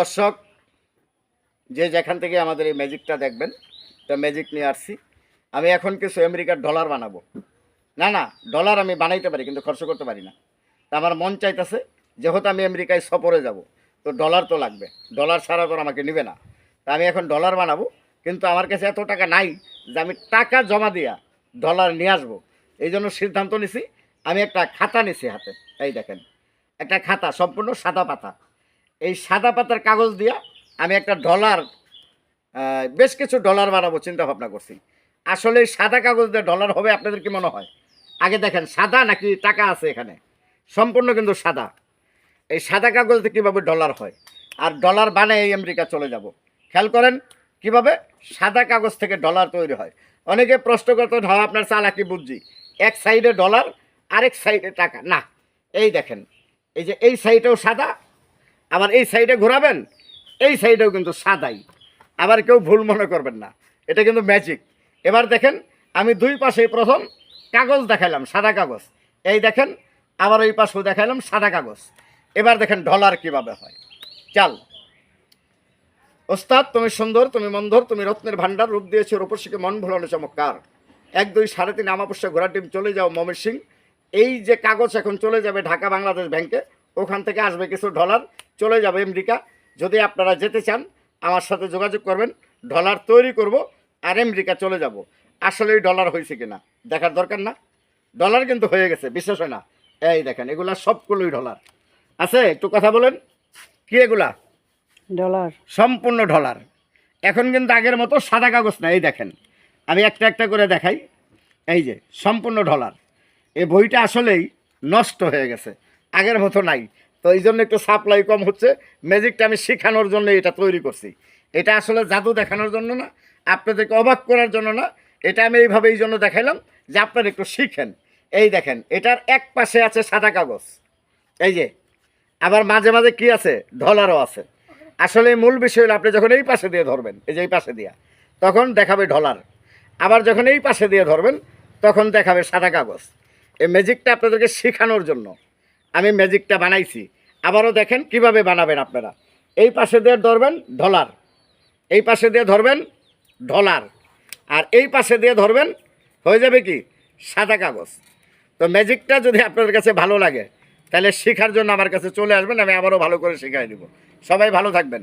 দর্শক, যে যেখান থেকে আমাদের এই ম্যাজিকটা দেখবেন তো ম্যাজিক নিয়ে আসছি। আমি এখন কিছু আমেরিকার ডলার বানাবো। না না ডলার আমি বানাইতে পারি, কিন্তু খরচ করতে পারি না। তা আমার মন চাইতেছে, যেহেতু আমি আমেরিকায় সফরে যাব, তো ডলার তো লাগবে। ডলার ছাড়া তো আমাকে নেবে না। তা আমি এখন ডলার বানাবো, কিন্তু আমার কাছে এত টাকা নাই যে আমি টাকা জমা দিয়া ডলার নিয়ে আসব। এই জন্য সিদ্ধান্ত নিছি, আমি একটা খাতা নিছি হাতে। এই দেখেন, একটা খাতা, সম্পূর্ণ সাদা পাতা। এই সাদা পাতার কাগজ দিয়া আমি একটা ডলার বেশ কিছু ডলার বানাবো, চিন্তা ভাবনা করছি। আসলে সাদা কাগজ দিয়ে ডলার হবে আপনাদের কি মনে হয়? আগে দেখেন, সাদা নাকি টাকা আছে এখানে? সম্পূর্ণ কিন্তু সাদা। এই সাদা কাগজ দিয়ে কীভাবে ডলার হয়? আর ডলার বানায় এই আমেরিকা চলে যাব। খেয়াল করেন, কীভাবে? সাদা কাগজ থেকে ডলার তৈরি হয়। অনেকে প্রশ্ন করতে হয়, আপনার চালাকি বুঝছি এক সাইডে ডলার, আরেক সাইডে টাকা। না, এই দেখেন, এই যে এই সাইডেও সাদা আবার এই সাইডে ঘোরাবেন, এই সাইডেও কিন্তু সাদাই। আবার কেউ ভুল মনে করবেন না। এটা কিন্তু ম্যাজিক এবার দেখেন, আমি দুই পাশে প্রথম কাগজ দেখাইলাম, সাদা কাগজ। এই দেখেন, আবার ওই পাশেও দেখাইলাম সাদা কাগজ। এবার দেখেন ডলার কীভাবে হয়। চাল। ওস্তাদ, তুমি সুন্দর, তুমি মন্ধর তুমি রত্নের ভান্ডার রূপ দিয়েছ, রূপসীকে মন ভোলানো চমৎকার। এক, দুই, সাড়ে তিন আমাবস্যা ঘোড়া টিম চলে যাও মমের সিং এই যে কাগজ এখন চলে যাবে ঢাকা, বাংলাদেশ ব্যাংকে ওখান থেকে আসবে কিছু ডলার চলে যাবে আমেরিকা। যদি আপনারা যেতে চান আমার সাথে যোগাযোগ করবেন ডলার তৈরি করব আর আমেরিকা চলে যাব। আসলে এই ডলার হয়েছে কিনা দেখার দরকার না। ডলার কিন্তু হয়ে গেছে বিশ্বাস হয় না। এই দেখেন এগুলা সবগুলোই ডলার। আছে একটু কথা বলেন। কি এগুলা? ডলার। সম্পূর্ণ ডলার। এখন কিন্তু আগের মতো সাদা কাগজ না এই দেখেন। আমি একটা একটা করে দেখাই। এই যে সম্পূর্ণ ডলার। এই বইটা আসলেই নষ্ট হয়ে গেছে। আগের মতো নাই। তো এই জন্য একটু সাপ্লাই কম হচ্ছে। ম্যাজিকটা আমি শেখানোর জন্য এটা তৈরি করছি। এটা আসলে জাদু দেখানোর জন্য না, আপনাদেরকে অবাক করার জন্য না। এটা আমি এইভাবে এই জন্য দেখাইলাম যে আপনারা একটু শিখেন। এই দেখেন, এটার এক পাশে আছে সাদা কাগজ। এই যে, আবার মাঝে মাঝে কি আছে? ঢলারও আছে। আসলে মূল বিষয় হলো আপনি যখন এই পাশে দিয়ে ধরবেন, এই যে এই পাশে দিয়া, তখন দেখাবে ঢলার আবার যখন এই পাশে দিয়ে ধরবেন, তখন দেখাবে সাদা কাগজ। এই ম্যাজিকটা আপনাদেরকে শেখানোর জন্য। আমি ম্যাজিকটা বানাইছি। আবারও দেখেন কীভাবে বানাবেন আপনারা। এই পাশে দিয়ে ধরবেন ঢলার এই পাশে দিয়ে ধরবেন ঢলার আর এই পাশে দিয়ে ধরবেন, হয়ে যাবে কি? সাদা কাগজ। তো ম্যাজিকটা যদি আপনাদের কাছে ভালো লাগে, তাহলে শেখার জন্য আমার কাছে চলে আসবেন, আমি আবারও ভালো করে শেখাই দেবো। সবাই ভালো থাকবেন।